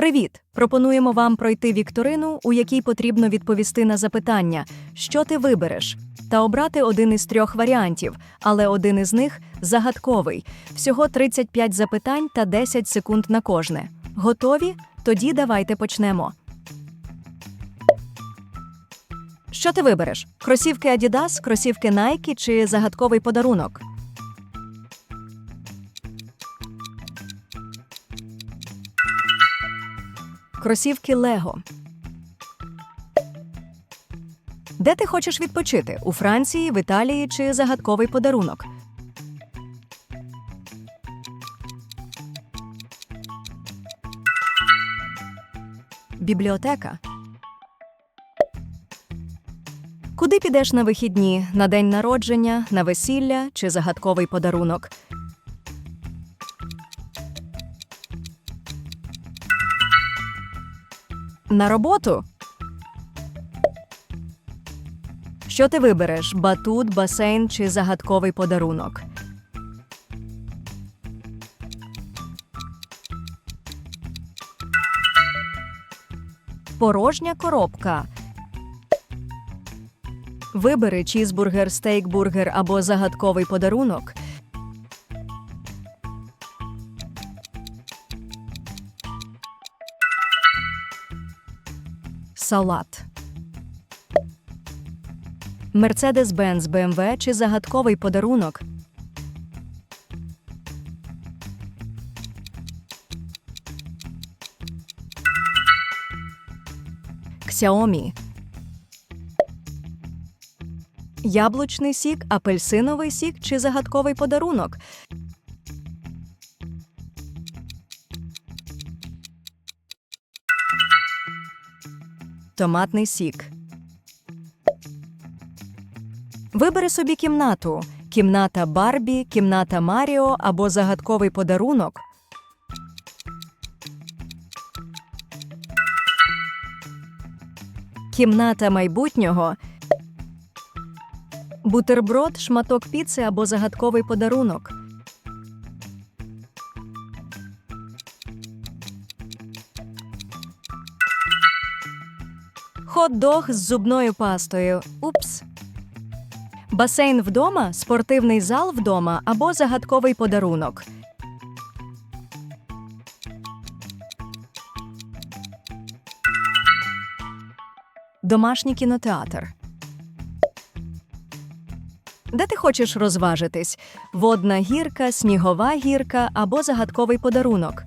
Привіт! Пропонуємо вам пройти вікторину, у якій потрібно відповісти на запитання, що ти вибереш, та обрати один із трьох варіантів, але один із них загадковий. Всього 35 запитань та 10 секунд на кожне. Готові? Тоді давайте почнемо. Що ти вибереш? Кросівки Adidas, кросівки Nike чи загадковий подарунок? Кросівки Лего. Де ти хочеш відпочити? У Франції, в Італії чи загадковий подарунок? Бібліотека. Куди підеш на вихідні? На день народження, на весілля чи загадковий подарунок? На роботу? Що ти вибереш? Батут, басейн чи загадковий подарунок? Порожня коробка. Вибери чізбургер, стейкбургер або загадковий подарунок. Салат. Мерседес-Бенц БМВ чи загадковий подарунок. Xiaomi. Яблучний сік, апельсиновий сік чи загадковий подарунок. Томатний сік. Вибери собі кімнату: кімната Барбі, кімната Маріо або загадковий подарунок. Кімната майбутнього. Бутерброд, шматок піци або загадковий подарунок. Хот-дог з зубною пастою. Упс. Басейн вдома, спортивний зал вдома або загадковий подарунок. Домашній кінотеатр. Де ти хочеш розважитись? Водна гірка, снігова гірка або загадковий подарунок.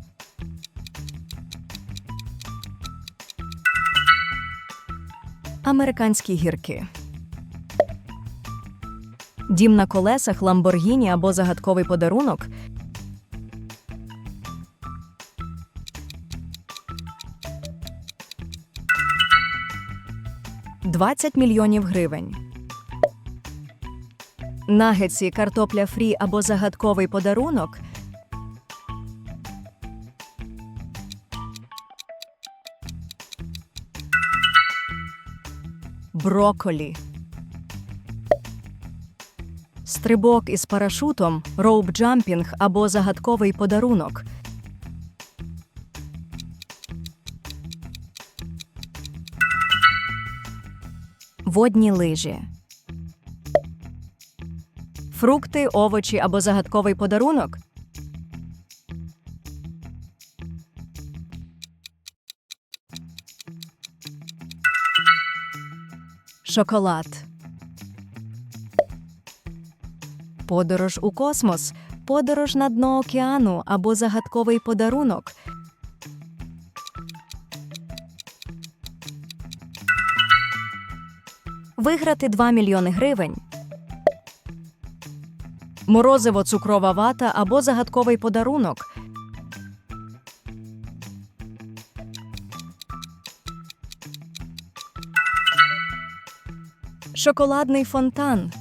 Американські гірки. Дім на колесах, Ламборгіні або загадковий подарунок. Двадцять мільйонів гривень. Нагетсі, картопля фрі або загадковий подарунок. Броколі. Стрибок із парашутом, роуп-джампінг або загадковий подарунок. Водні лижі. Фрукти, овочі або загадковий подарунок. Шоколад. Подорож у космос, подорож на дно океану або загадковий подарунок. Виграти 2 мільйони гривень. Морозиво цукрова вата або загадковий подарунок. Шоколадний фонтан.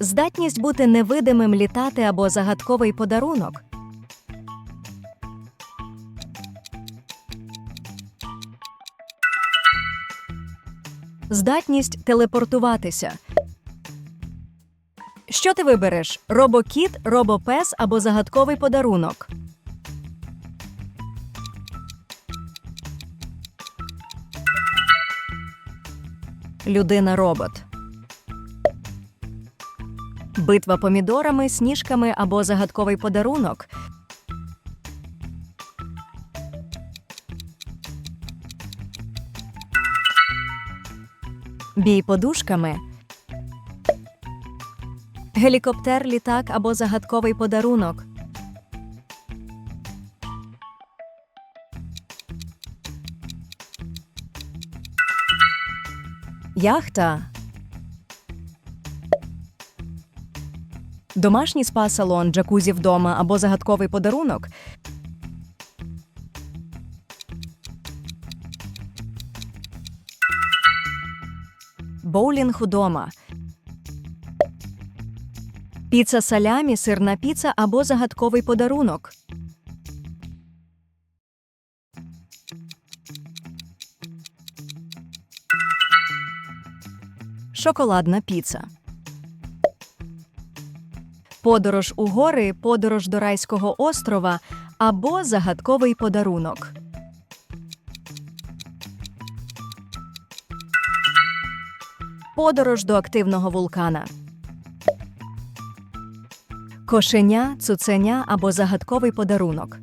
Здатність бути невидимим літати або загадковий подарунок. Здатність телепортуватися. Що ти вибереш? Робокіт, робопес або загадковий подарунок? Людина-робот. Битва помідорами, сніжками або загадковий подарунок. Бій подушками. Гелікоптер, літак або загадковий подарунок. Яхта. Домашній спа-салон, джакузі вдома або загадковий подарунок. Боулінг удома. Піца салямі, сирна піца або загадковий подарунок. Шоколадна піца. Подорож у гори, подорож до райського острова або загадковий подарунок. Подорож до активного вулкана. Кошеня, цуценя або загадковий подарунок.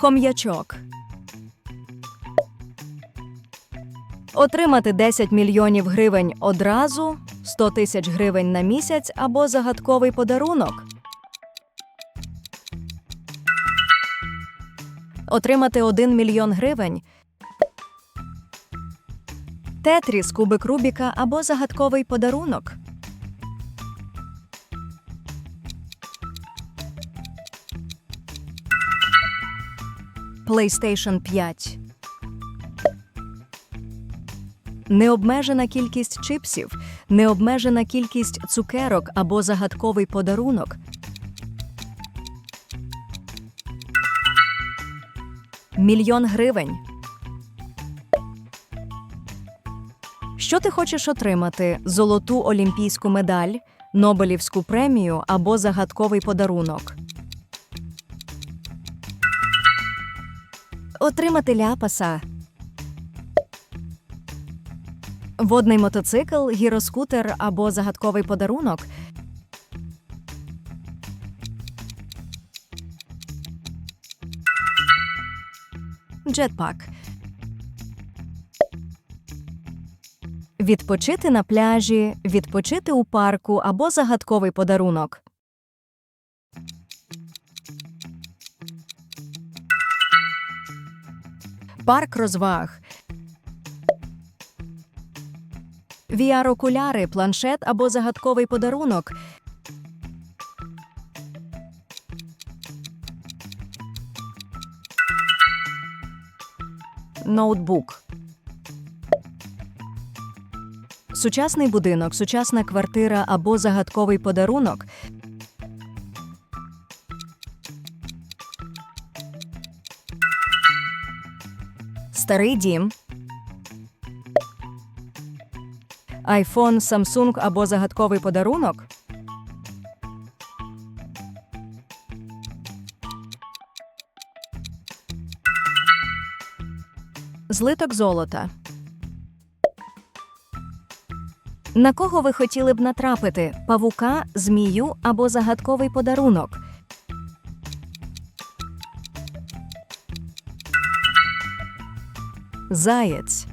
Хом'ячок. Отримати 10 мільйонів гривень одразу, 100 тисяч гривень на місяць або загадковий подарунок. Отримати 1 мільйон гривень. Тетріс, кубик Рубіка або загадковий подарунок. PlayStation 5 Необмежена кількість чипсів, необмежена кількість цукерок або загадковий подарунок. Мільйон гривень. Що ти хочеш отримати? Золоту олімпійську медаль, Нобелівську премію або загадковий подарунок? Отримати ляпаса. Водний мотоцикл, гіроскутер або загадковий подарунок. Джетпак. Відпочити на пляжі, відпочити у парку або загадковий подарунок. Парк розваг. VR-окуляри, планшет або загадковий подарунок. Ноутбук. Сучасний будинок, сучасна квартира або загадковий подарунок. Старий дім. Айфон, Samsung або загадковий подарунок. Злиток золота. На кого ви хотіли б натрапити? Павука, змію або загадковий подарунок? Заєць.